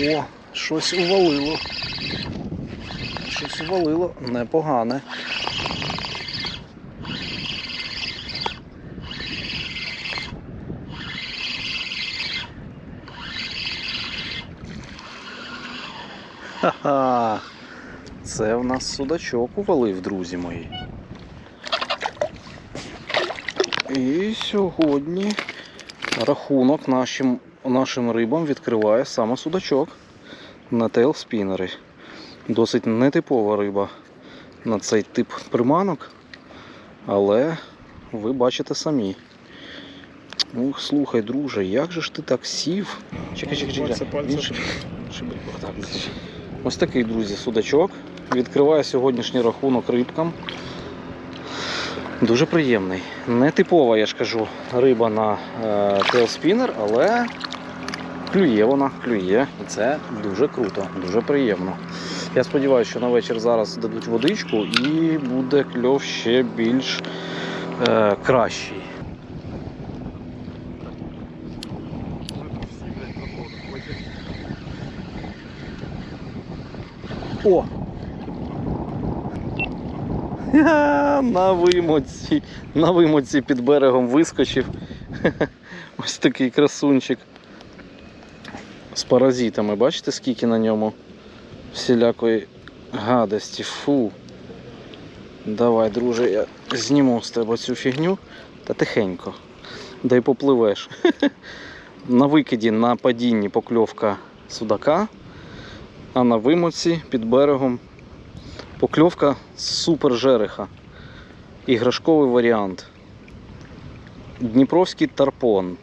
О, щось увалило. Щось увалило непогане. Ха-ха! Це в нас судачок увалив, друзі мої. І сьогодні рахунок нашим, нашим рибам відкриває саме судачок на тейлспінери. Досить нетипова риба на цей тип приманок, але ви бачите самі. Ух, слухай, друже, як же ж ти так сів? Чекай, чекай, чекай. Він. Ось такий, друзі, судачок. Відкриває сьогоднішній рахунок рибкам. Дуже приємний. Не типова, я ж кажу, риба на е, але клює вона, клює. І це дуже круто, дуже приємно. Я сподіваюся, що на вечір зараз дадуть водичку і буде кльов ще більш е, кращий. О! На вимоці, на вимоці під берегом вискочив. Ось такий красунчик. З паразитами. Бачите, скільки на ньому всілякої гадості. Фу. Давай, друже, я зніму з тебе цю фігню та тихенько. Дай попливеш. На викиді на падінні покльовка судака, а на вимоці під берегом покльовка супер жереха. Іграшковий варіант. Дніпровський тарпон.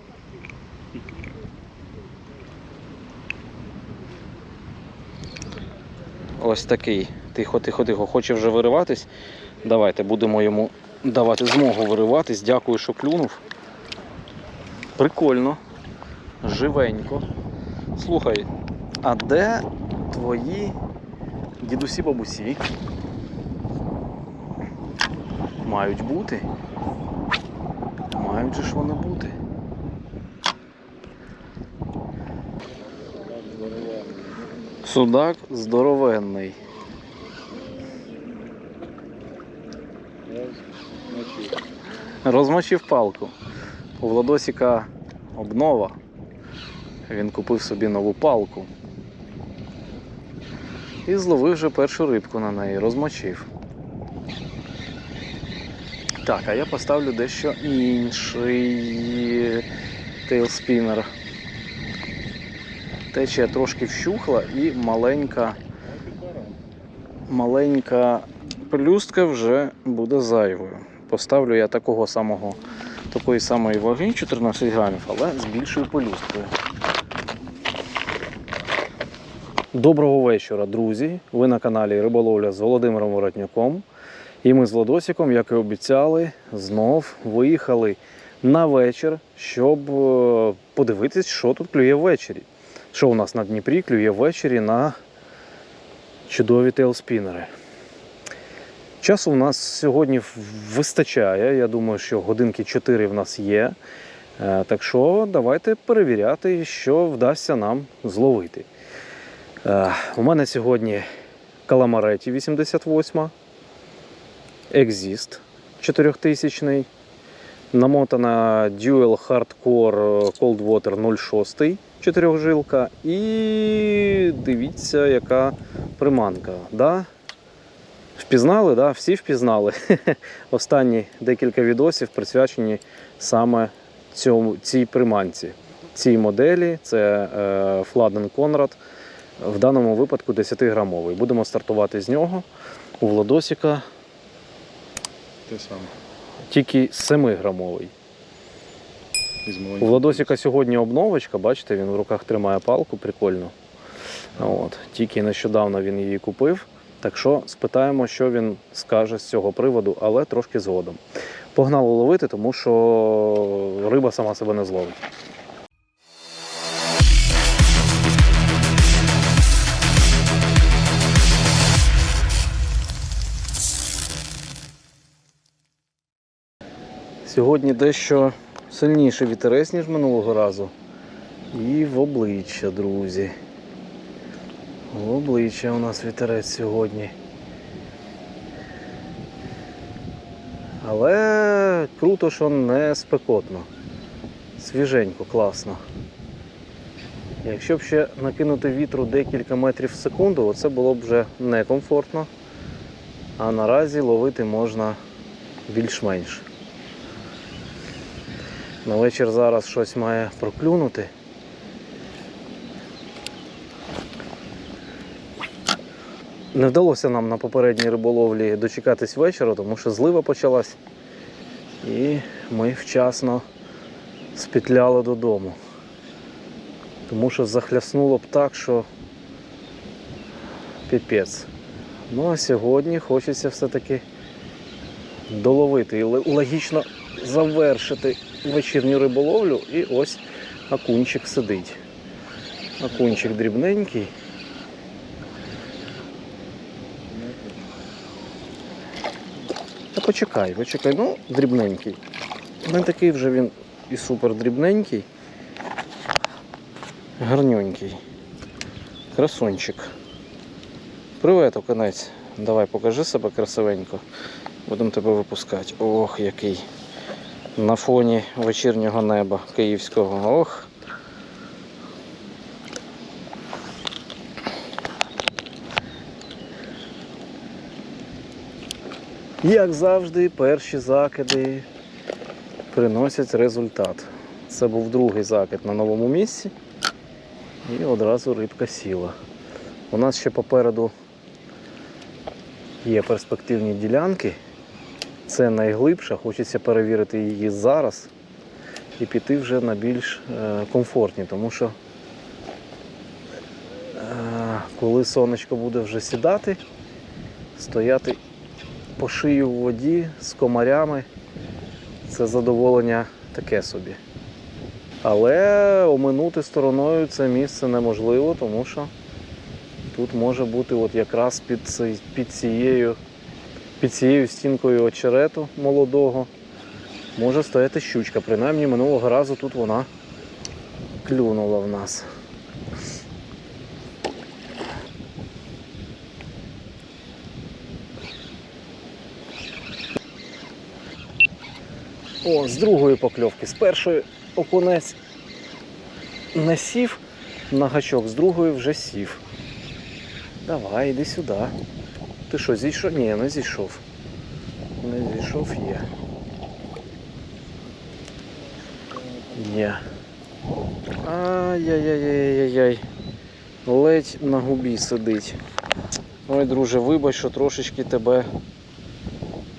Ось такий. Тихо, тихо, тихо. Хоче вже вириватись. Давайте будемо йому давати змогу вириватись. Дякую, що клюнув. Прикольно. Живенько. Слухай, а де твої дідусі бабусі? Мають бути. Мають же ж вони бути. Судак здоровенний. Розмочив палку. У Владосіка обнова. Він купив собі нову палку. І зловив вже першу рибку на неї, розмочив. Так, а я поставлю дещо інший тейлспінер. Течія трошки вщухла і маленька, маленька пелюстка вже буде зайвою. Поставлю я такого самого, такої самої ваги, 14 грамів, але з більшою пелюсткою. Доброго вечора, друзі! Ви на каналі Риболовля з Володимиром Воротнюком. І ми з Владосиком, як і обіцяли, знов виїхали на вечір, щоб е, подивитись, що тут клює ввечері. Що у нас на Дніпрі клює ввечері на чудові тейлспінери. Часу у нас сьогодні вистачає. Я думаю, що годинки 4 в нас є. Е, Так що давайте перевіряти, що вдасться нам зловити. Е, У мене сьогодні каламареті 88, Exist 4000, намотана Dual Hardcore Cold Water 06 чотирьохжилка. І дивіться, яка приманка. Да? Впізнали, да? всі впізнали. Останні декілька відосів присвячені саме цьому, цій приманці. Цій моделі це е, Fladen Conrad, в даному випадку 10-грамовий. Будемо стартувати з нього. У Владосіка Те саме. тільки 7-грамовий. У. Владосіка сьогодні обновочка, бачите, він в руках тримає палку, прикольно. От. Тільки нещодавно він її купив. Так що спитаємо, що він скаже з цього приводу, але трошки згодом. Погнали ловити, тому що риба сама себе не зловить. Сьогодні дещо сильніший вітерець, ніж минулого разу. І в обличчя, друзі. В обличчя у нас вітерець сьогодні. Але круто, що не спекотно. Свіженько, класно. Якщо б ще накинути вітру декілька метрів в секунду, оце було б вже некомфортно. А наразі ловити можна більш-менш. На вечір зараз щось має проклюнути. Не вдалося нам на попередній риболовлі дочекатись вечора, тому що злива почалась. І ми вчасно спетляли додому. Тому що захляснуло б так, що піпець. Ну а сьогодні хочеться все-таки доловити і логічно завершити вечірню риболовлю. І ось акунчик сидить. Акунчик дрібненький. Та почекай, почекай, ну, дрібненький. Не такий вже він і супер дрібненький. Гарнюнький. Красунчик. Привет, оконець. Давай покажи себе красивенько. Будемо тебе випускати. Ох, який. На фоні вечірнього неба київського. Ох. Як завжди, перші закиди приносять результат. Це був другий закид на новому місці. І одразу рибка сіла. У нас ще попереду є перспективні ділянки. Це найглибша, хочеться перевірити її зараз і піти вже на більш е, комфортні, тому що е, коли сонечко буде вже сідати, стояти по шию в воді з комарями це задоволення таке собі. Але оминути стороною це місце неможливо, тому що тут може бути от якраз під, під, цією, під цією стінкою очерету молодого може стояти щучка. Принаймні минулого разу тут вона клюнула в нас. О, з другої покльовки. З першої окунець не сів на гачок, з другої вже сів. Давай, іди сюди. Ти що, зійшов? Ні, не зійшов. Не зійшов є. Є. Ай-яй-яй-яй-яй. Ледь на губі сидить. Ой, друже, вибач, що трошечки тебе,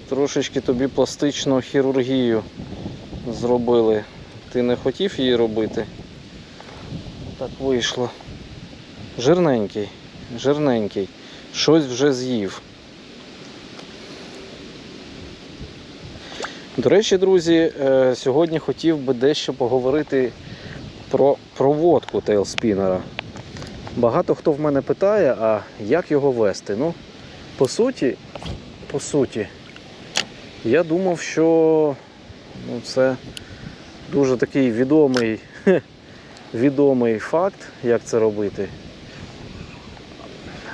трошечки тобі пластичну хірургію зробили. Ти не хотів її робити? Так вийшло. Жирненький, жирненький. Щось вже з'їв. До речі, друзі, е, сьогодні хотів би дещо поговорити про проводку тейлспінера. Багато хто в мене питає, а як його вести? Ну, по суті, по суті, я думав, що ну, це дуже такий відомий, відомий факт, як це робити.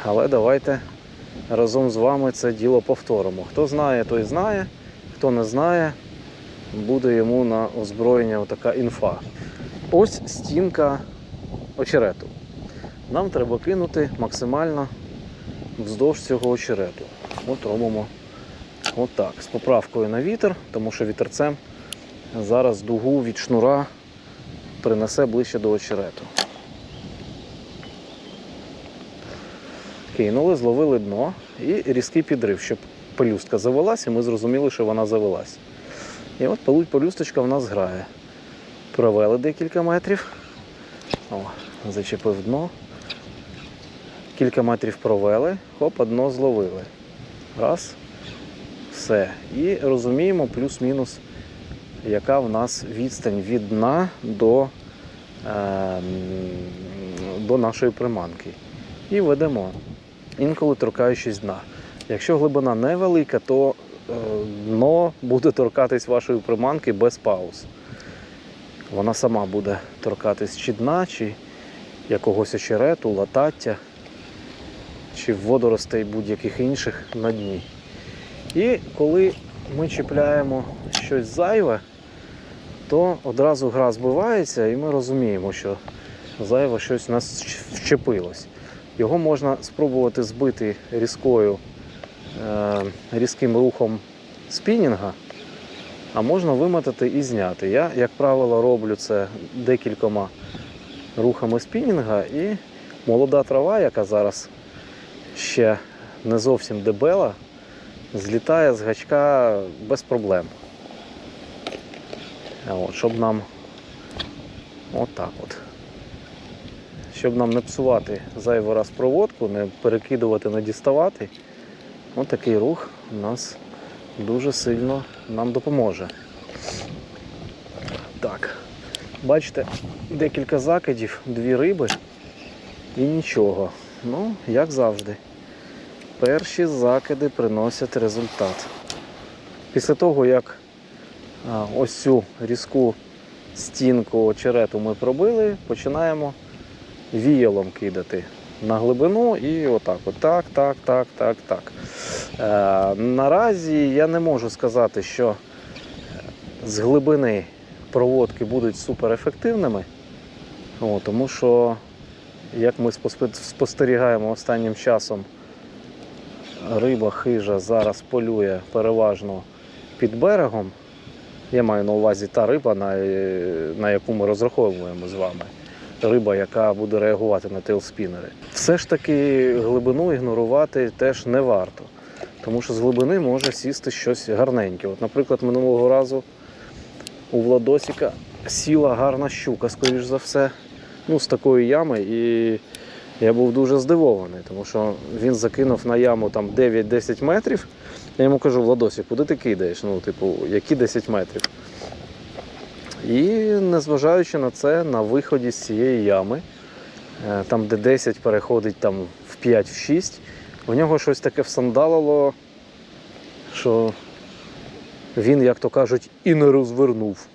Але давайте разом з вами це діло повторимо. Хто знає, той знає, хто не знає, буде йому на озброєння така інфа. Ось стінка очерету. Нам треба кинути максимально вздовж цього очерету. От робимо отак. З поправкою на вітер, тому що вітерцем зараз дугу від шнура принесе ближче до очерету. Кинули, зловили дно і різкий підрив, щоб пелюстка завелась, і ми зрозуміли, що вона завелась. І от пелюсточка в нас грає. Провели декілька метрів. О, зачепив дно. Кілька метрів провели, хоп, дно зловили. Раз. Все. І розуміємо плюс-мінус, яка в нас відстань від дна до, е, до нашої приманки. І ведемо, інколи торкаючись дна. Якщо глибина невелика, то е, дно буде торкатись вашої приманки без пауз. Вона сама буде торкатись чи дна, чи якогось очерету, латаття. чи водоростей будь-яких інших на дні. І коли ми чіпляємо щось зайве, то одразу гра збивається і ми розуміємо, що зайве щось у нас вчепилось. Його можна спробувати збити різкою, е, різким рухом спінінга, а можна вимотати і зняти. Я, як правило, роблю це декількома рухами спінінга і молода трава, яка зараз ще не зовсім дебела, злітає з гачка без проблем. От, щоб нам отак от. Щоб нам не псувати зайвий раз проводку, не перекидувати, не діставати, отакий рух у нас дуже сильно нам допоможе. Так, бачите, декілька закидів, дві риби і нічого. Ну, як завжди. Перші закиди приносять результат. Після того, як ось цю різку стінку очерету ми пробили, починаємо віялом кидати на глибину і отак. от так, так, так, так, так. Е, наразі я не можу сказати, що з глибини проводки будуть суперефективними, О, тому що, як ми спостерігаємо останнім часом, риба хижа зараз полює переважно під берегом. Я маю на увазі та риба, на, на яку ми розраховуємо з вами. Риба, яка буде реагувати на тейлспінери. Все ж таки глибину ігнорувати теж не варто, тому що з глибини може сісти щось гарненьке. От, наприклад, минулого разу у Владосіка сіла гарна щука, скоріш за все, ну, з такої ями. І я був дуже здивований, тому що він закинув на яму там 9-10 метрів. Я йому кажу, Владосік, куди ти кидаєш? Ну, типу, які 10 метрів? І незважаючи на це, на виході з цієї ями, е, там, де 10 переходить там, в 5 в 6, в нього щось таке всандалило, що він, як то кажуть, і не розвернув.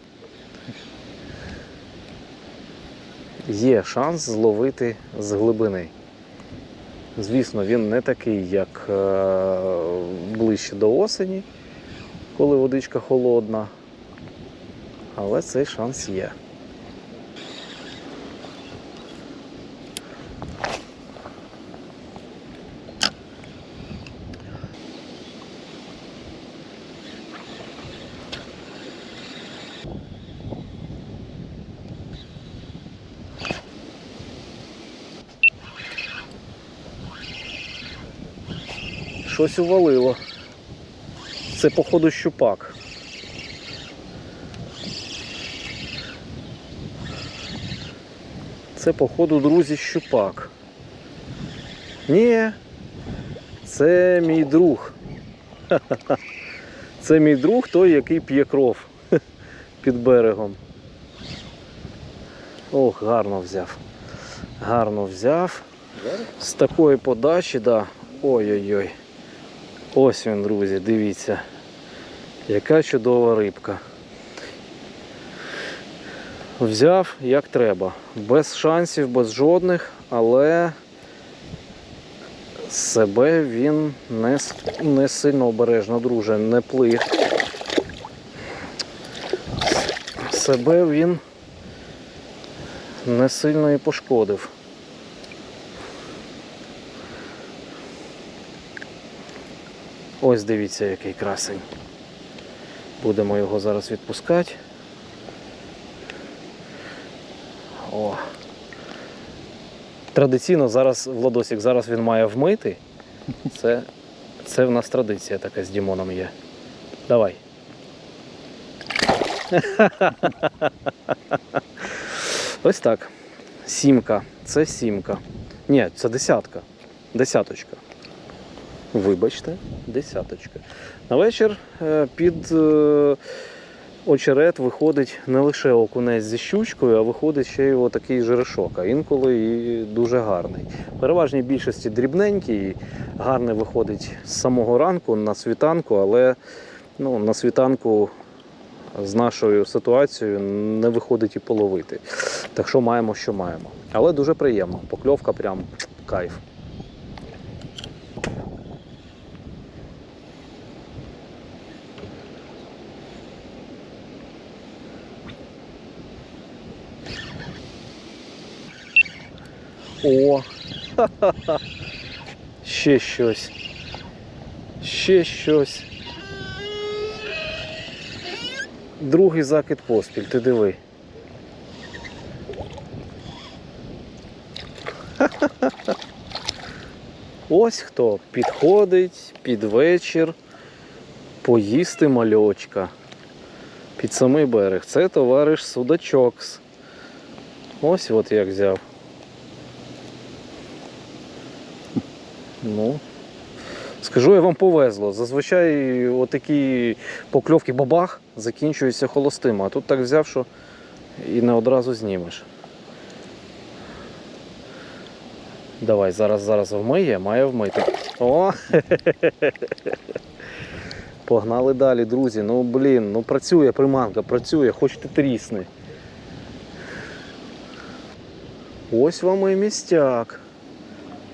Є шанс зловити з глибини. Звісно, він не такий, як е, ближче до осені, коли водичка холодна, але цей шанс є. Щось увалило. Це, походу, щупак. Це, походу, друзі, щупак. Ні, це мій друг. Це мій друг той, який п'є кров під берегом. Ох, гарно взяв. Гарно взяв. З такої подачі, да. Ой-ой-ой. Ось він, друзі, дивіться. Яка чудова рибка. Взяв як треба. Без шансів, без жодних, але себе він не, не сильно обережно, друже, не плив. Себе він не сильно і пошкодив. Ось дивіться, який красень. Будемо його зараз відпускати. О. Традиційно зараз Владосік, зараз він має вмити. Це, це в нас традиція така з Дімоном є. Давай. Ось так. Сімка. Це сімка. Ні, це десятка. Десяточка. Вибачте, десяточка. На вечір е, під е, очерет виходить не лише окунець зі щучкою, а виходить ще й отакий жерешок, а інколи і дуже гарний. Переважній більшості дрібненький, гарний виходить з самого ранку на світанку, але ну, на світанку з нашою ситуацією не виходить і половити. Так що маємо, що маємо. Але дуже приємно. Покльовка прям кайф. О! Ха-ха-ха. Ще щось. Ще щось. Другий закид поспіль, ти диви. Ось хто підходить під вечір поїсти мальочка. Під самий берег. Це товариш Судачокс. Ось от як взяв. Ну, скажу, я вам повезло. Зазвичай отакі покльовки бабах закінчуються холостим, а тут так взяв, що і не одразу знімеш. Давай, зараз, зараз вмиє, має вмити. О! Погнали далі, друзі. Ну блін, ну працює приманка, працює, хоч ти трісни. Ось вам і містяк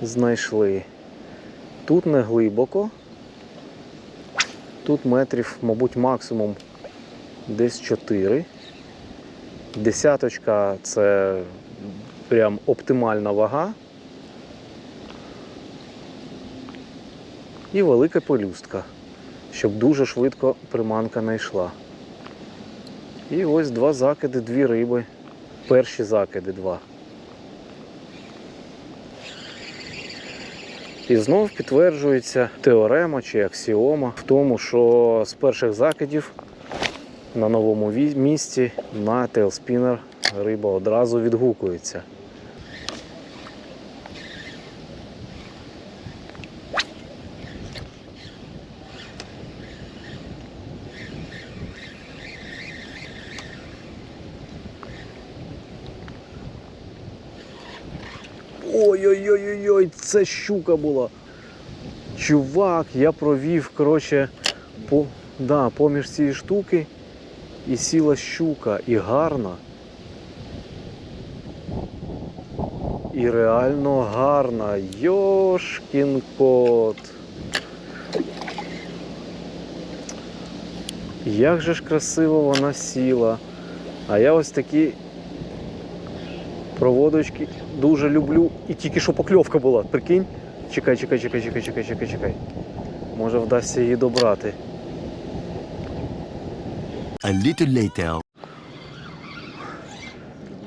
знайшли. Тут не глибоко. Тут метрів, мабуть, максимум десь 4. Десяточка це прям оптимальна вага. І велика пелюстка, щоб дуже швидко приманка не йшла. І ось два закиди, дві риби. Перші закиди два. І знов підтверджується теорема чи аксіома в тому, що з перших закидів на новому місці на тейлспінер риба одразу відгукується. Це щука була. Чувак, я провів, коротше, по, да, поміж цієї штуки і сіла щука, і гарна. І реально гарна. Йошкін кот. Як же ж красиво вона сіла. А я ось такі проводочки дуже люблю. І тільки що покльовка була, прикинь. Чекай, чекай, чекай, чекай, чекай, чекай, чекай. Може вдасться її добрати. A little later.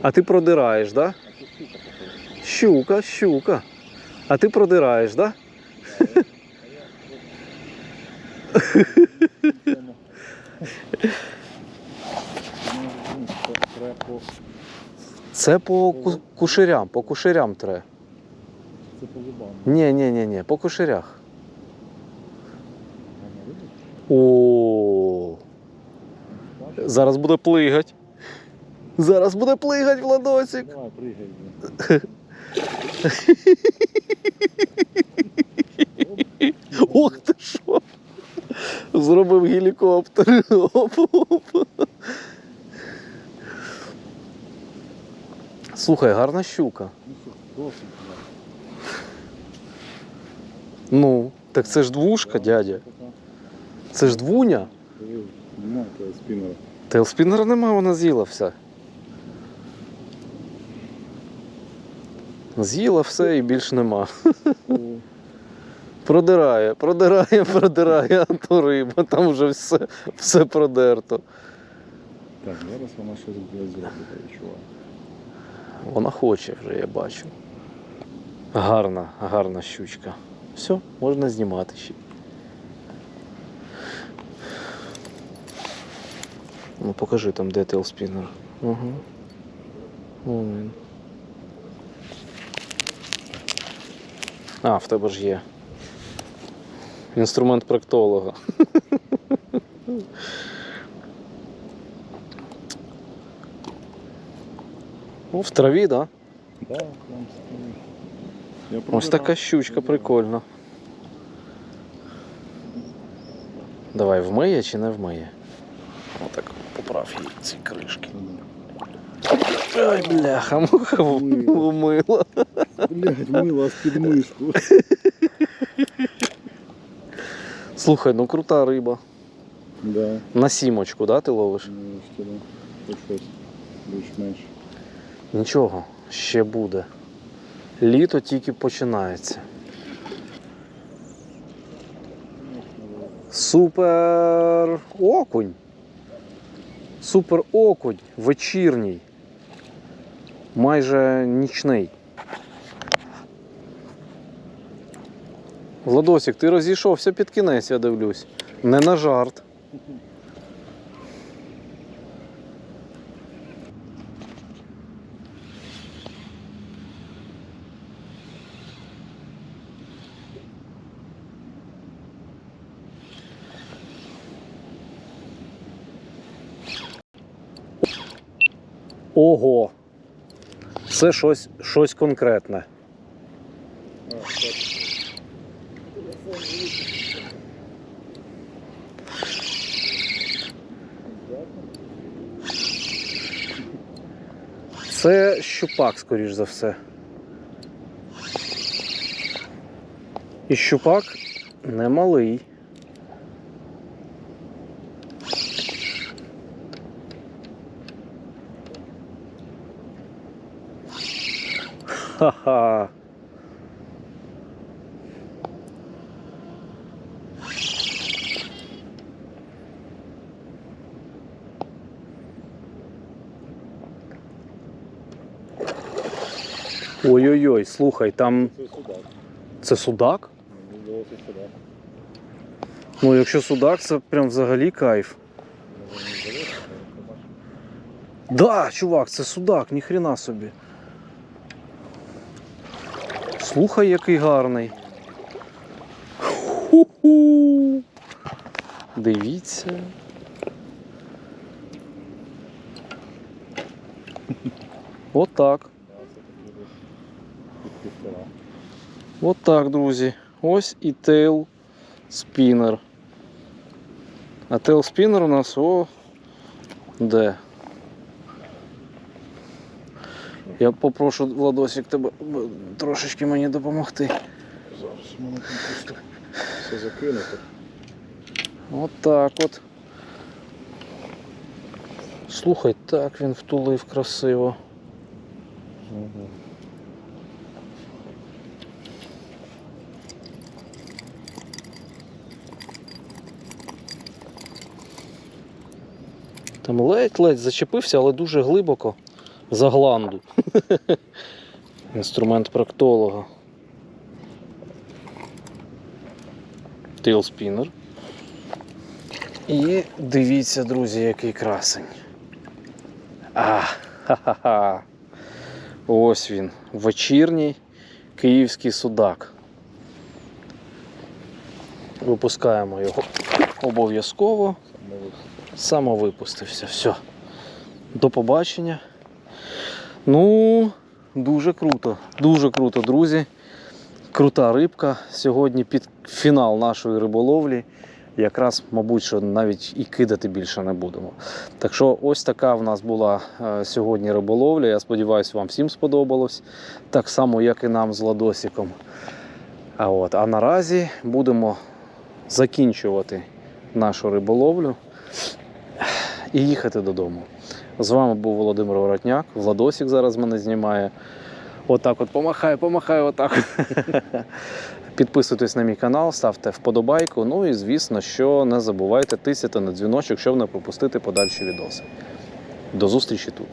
А ти продираєш, да? Щука, щука. А ти продираєш, да? Це по ку- куширям, по куширям треба. Це по зубам. Ні, ні, ні, ні, по куширях. О. Зараз буде плигать. Зараз буде плигать, Владосик. Давай, пригай. Ох ти що. Зробив гелікоптер. Оп-оп. Слухай, гарна щука. Ну так це ж двушка, дядя. Це ж двуня. Немає того спінера. Нема, вона з'їла все. З'їла все і більш нема. Продирає, продирає, продирає, а то риба, там вже все, все продерто. Так, зараз вона щось буде зробити, я. Вона хоче вже, я бачу. Гарна, гарна щучка. Все, можна знімати ще. Ну покажи там, де тейлспіннер. Угу. Він. А, в тебе ж є. Інструмент проктолога. Ну, в траві, так? Да? Да, Ось така щучка прикольна. Давай, вмиє чи не вмиє? Отак поправ їй ці кришки. Ай, бляха, муха Вмила. вмила. Блять, мила з-під мишку. Слухай, ну крута риба. Да, На сімочку, да, ти ловиш? ну, більш-менш. Нічого, ще буде. Літо тільки починається. Супер окунь. Супер окунь вечірній. Майже нічний. Владосик, ти розійшовся під кінець, я дивлюсь. Не на жарт. Ого. Це щось, щось конкретне. Це щупак, скоріш за все. І щупак немалий. Ха-ха. Ой-ой-ой, слухай, там Це судак. це судак? Ну, якщо судак, це прям взагалі кайф. Побачимо. Да, чувак, це судак, ніхрена собі. Слухай, який гарний. Ху-ху. Дивіться. Отак. Під півтора. Друзі. Ось і тейл спінер. А тейл спінер у нас о де. Я попрошу Владосик тебе трошечки мені допомогти. Зараз у мене просто все закинуто. От так от. Слухай, так він втулив красиво. Угу. Там ледь-ледь зачепився, але дуже глибоко за гланду. Інструмент проктолога. Тейлспінер. І дивіться, друзі, який красень. А, ха-ха-ха. Ось він. Вечірній київський судак. Випускаємо його обов'язково. Самовипустився. Все. До побачення. Ну, дуже круто. Дуже круто, друзі. Крута рибка. Сьогодні під фінал нашої риболовлі. Якраз, мабуть, що навіть і кидати більше не будемо. Так що ось така в нас була е, сьогодні риболовля. Я сподіваюся, вам всім сподобалось. Так само, як і нам з Ладосиком. А, от, а наразі будемо закінчувати нашу риболовлю і їхати додому. З вами був Володимир Воротняк. Владосик зараз мене знімає. Отак от помахаю, помахаю, отак. Підписуйтесь на мій канал, ставте вподобайку. Ну і звісно, що не забувайте тисяти на дзвіночок, щоб не пропустити подальші відоси. До зустрічі тут.